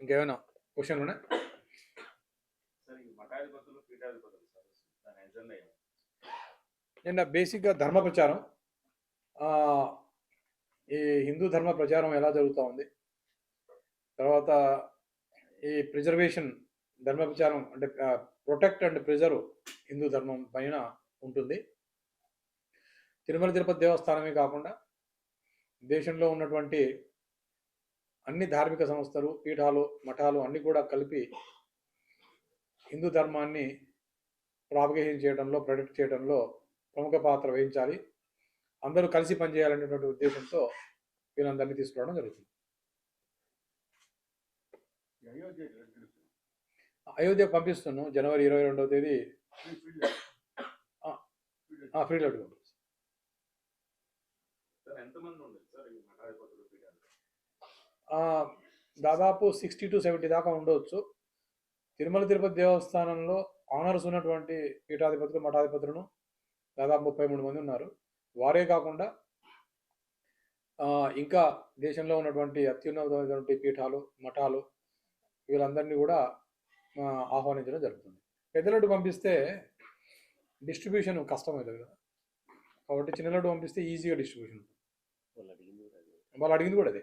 ఇంకేమైనా క్వశ్చన్ ఉన్నాయి? నిన్న బేసిక్గా ధర్మ ప్రచారం ఈ హిందూ ధర్మ ప్రచారం ఎలా జరుగుతూ ఉంది? తర్వాత ఈ ప్రిజర్వేషన్ ధర్మ ప్రచారం అంటే ప్రొటెక్ట్ అండ్ ప్రిజర్వ్ హిందూ ధర్మం పైన ఉంటుంది. తిరుమల తిరుపతి దేవస్థానమే కాకుండా దేశంలో ఉన్నటువంటి అన్ని ధార్మిక సంస్థలు పీఠాలు మఠాలు అన్నీ కూడా కలిపి హిందూ ధర్మాన్ని ప్రాపగేషన్ చేయడంలో ప్రొటెక్ట్ చేయడంలో ప్రముఖ పాత్ర వహించాలి. అందరూ కలిసి పనిచేయాలనేటువంటి ఉద్దేశంతో వీళ్ళందరినీ తీసుకురావడం జరుగుతుంది. అయోధ్య పంపిస్తున్నాను పంపిస్తున్నాం జనవరి ఇరవై రెండవ తేదీ. ఫ్రీ ఫీల్డ్ దాదాపు సిక్స్టీ టు సెవెంటీ దాకా ఉండవచ్చు తిరుమల తిరుపతి దేవస్థానంలో ఆనర్స్ ఉన్నటువంటి పీఠాధిపతులు మఠాధిపతులను దాదాపు ముప్పై మూడు మంది ఉన్నారు. వారే కాకుండా ఇంకా దేశంలో ఉన్నటువంటి అత్యున్నతమైనటువంటి పీఠాలు మఠాలు వీళ్ళందరినీ కూడా ఆహ్వానించడం జరుగుతుంది. పెద్ద లడ్డు పంపిస్తే డిస్ట్రిబ్యూషన్ కష్టమవుతుంది కదా. కాబట్టి చిన్న లడ్డు పంపిస్తే ఈజీగా డిస్ట్రిబ్యూషన్. వాళ్ళు అడిగింది కూడా అదే.